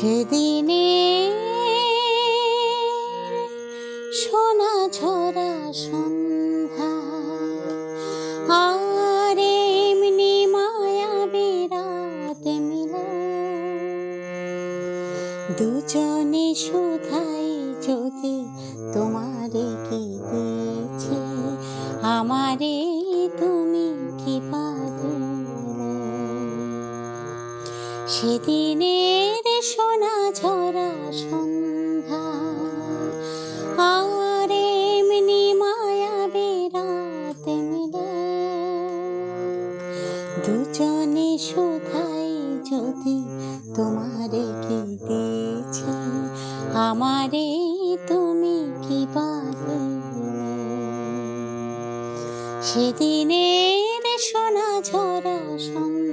সেদিনে সোনা ঝরা সন্ধ্যা, আর এমনি মায়া বেরাত মিলে। দুজনে শুধাই যদি তোমারে কি দিয়েছে, আমারে তুমি কি পাদিলে সেদিনের সোনা ঝরা সন্ধ্যা। আর এমনি মায়া বেরাত মিলে। দুজনে শুধাই যদি তোমারে কি দিয়েছে, আমারে তুমি কি পাবে? সেদিনের সোনা ঝরা সন্ধ্যা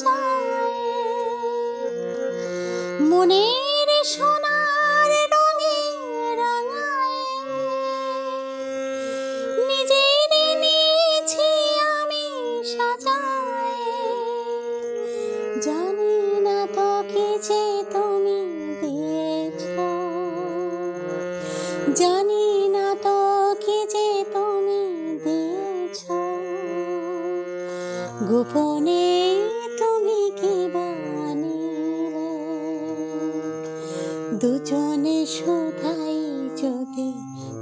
সাজায় মনের সোনার রঙে নিজের নিয়েছি আমি সাজায়। জানি না তো কি তুমি দিয়েছ। জানি না তো কি যে তুমি দিয়েছ। গোপনে দুজনে শোধাই যদি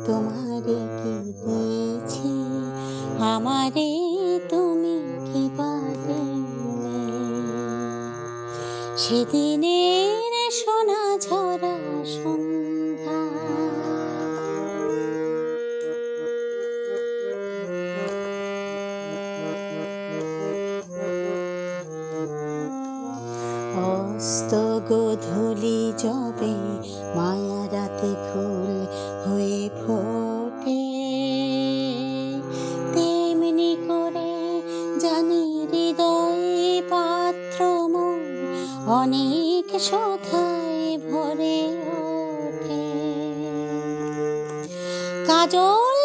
তোমারে কি দিয়েছি? আমারে তুমি কি পারে সেদিনের অস্ত গোধূলি জবে মায়া রাতে ফুল হয়ে ফোটে। তেমনি করে জানি হৃদয়ে পাত্র অনেক শোধায় ভরে ওঠে। কাজল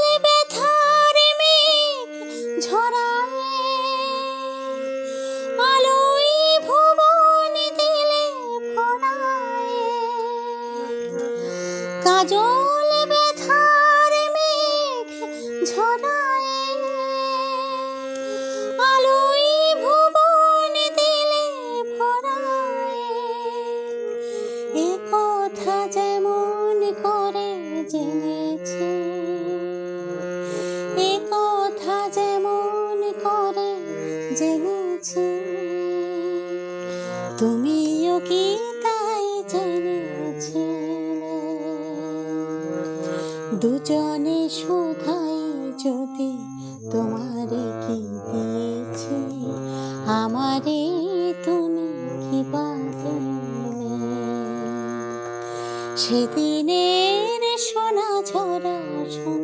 তুমিও কি তাই জেনেছিলে? দুজনে শুধাই যদি তোমারে কি দিয়েছি? আমারে তুমি কি বাদিলে সেদিনের সোনা ঝরা সন্ধ্যা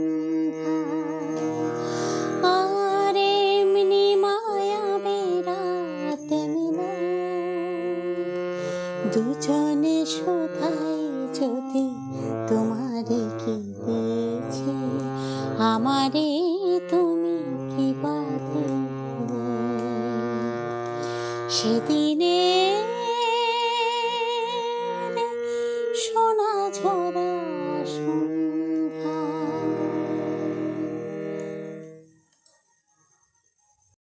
সেদিনে সোনা ঝরা